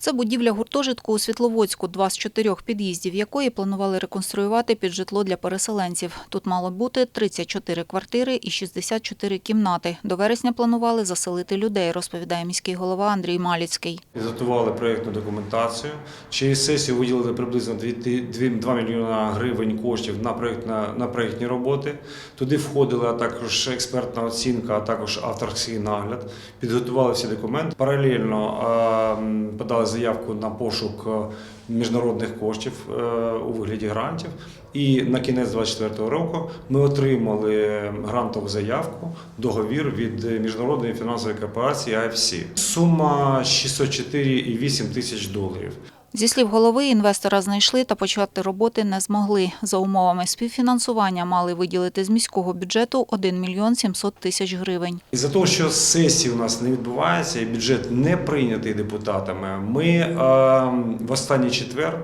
Це будівля гуртожитку у Світловодську, два з чотирьох під'їздів якої планували реконструювати під житло для переселенців. Тут мало бути 34 квартири і 64 кімнати. До вересня планували заселити людей, розповідає міський голова Андрій Маліцький. Підготували проєктну документацію. Через сесію виділили приблизно 2 мільйона гривень коштів на, проєкт, на, проєктні роботи. Туди входила також експертна оцінка, а також авторський нагляд. Підготували всі документи. Паралельно подали заявку на пошук е, міжнародних коштів е, у вигляді грантів. І на кінець 2024 року ми отримали грантову заявку, договір від міжнародної фінансової корпорації IFC. Сума 604,8 тисяч доларів. Зі слів голови, інвестора знайшли та почати роботи не змогли. За умовами співфінансування мали виділити з міського бюджету 1 мільйон 700 тисяч гривень. Із-за того, що сесії у нас не відбувається і бюджет не прийнятий депутатами, ми е, в останній четвер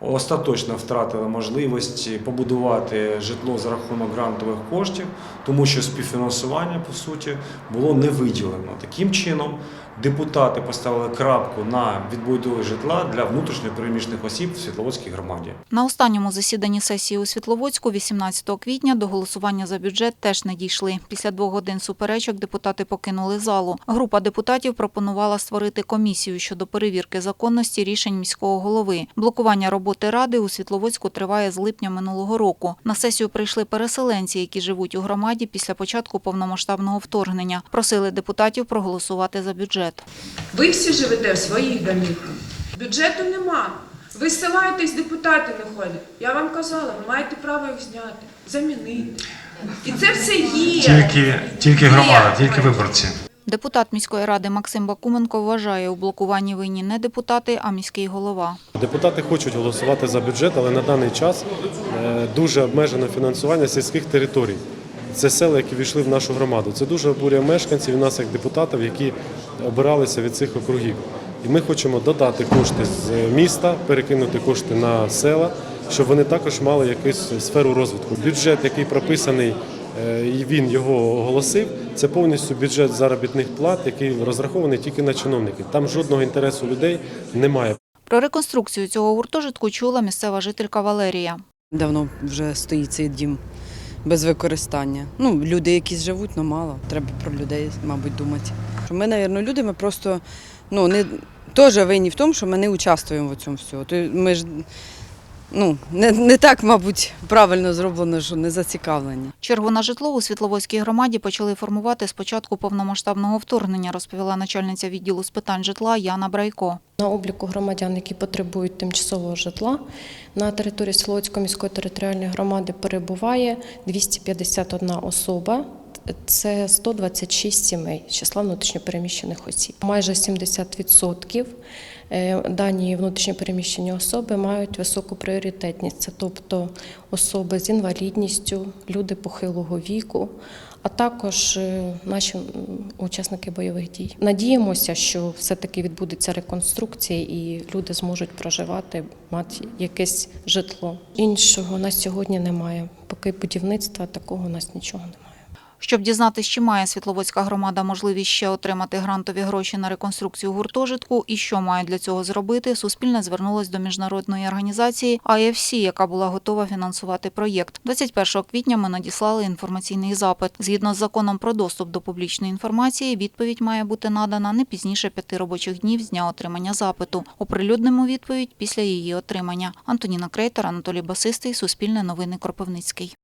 остаточно втратили можливість побудувати житло за рахунок грантових коштів, тому що співфінансування по суті було не виділено. Таким чином, депутати поставили крапку на відбудові житла для внутрішньо переміщених осіб в Світловодській громаді. На останньому засіданні сесії у Світловодську 18 квітня до голосування за бюджет теж не дійшли. Після двох годин суперечок депутати покинули залу. Група депутатів пропонувала створити комісію щодо перевірки законності рішень міського голови. Блокування роботи ради у Світловодську триває з липня минулого року. На сесію прийшли переселенці, які живуть у громаді після початку повномасштабного вторгнення. Просили депутатів проголосувати за бюджет. Ви всі живете в своїх домівках. Бюджету нема. Ви ссилаєтесь, депутати не ходять. Я вам казала, ви маєте право їх зняти, замінити. І це все є. Тільки, тільки громада, тільки виборці. Депутат міської ради Максим Бакуменко вважає, у блокуванні винні не депутати, а міський голова. Депутати хочуть голосувати за бюджет, але на даний час е, дуже обмежено фінансування сільських територій. Це села, які війшли в нашу громаду. Це дуже обурює мешканців і нас як депутатів, які обиралися від цих округів. І ми хочемо додати кошти з міста, перекинути кошти на села, щоб вони також мали якусь сферу розвитку. Бюджет, який прописаний, він його оголосив, це повністю бюджет заробітних плат, який розрахований тільки на чиновників. Там жодного інтересу людей немає. Про реконструкцію цього гуртожитку чула місцева жителька Валерія. Давно вже стоїть цей дім без використання. Ну, люди якісь живуть, але мало. Треба про людей, мабуть, думати. Ми, мабуть, люди, ми просто ну, не, теж винні в тому, що ми не участвуємо в цьому всьому. Ми ж ну, не, не так, мабуть, правильно зроблено, що не зацікавлені. Чергу на житло у Світловодській громаді почали формувати з початку повномасштабного вторгнення, розповіла начальниця відділу з питань житла Яна Брайко. На обліку громадян, які потребують тимчасового житла, на території Солоцької міської територіальної громади перебуває 251 особа. Це 126 сімей з числа внутрішньопереміщених осіб. Майже 70% е, дані внутрішньопереміщені особи мають високу пріоритетність. Це тобто особи з інвалідністю, люди похилого віку, а також е, наші учасники бойових дій. Надіємося, що все-таки відбудеться реконструкція і люди зможуть проживати, мати якесь житло. Іншого на сьогодні немає. Поки будівництва такого у нас нічого немає. Щоб дізнатись, чи має Світловодська громада можливість ще отримати грантові гроші на реконструкцію гуртожитку і що має для цього зробити, Суспільне звернулось до міжнародної організації IFC, яка була готова фінансувати проєкт. 21 квітня ми надіслали інформаційний запит. Згідно з законом про доступ до публічної інформації, відповідь має бути надана не пізніше п'яти робочих днів з дня отримання запиту. Оприлюднимо відповідь після її отримання. Антоніна Крейтер, Анатолій Басистий, Суспільне новини Кропивницький.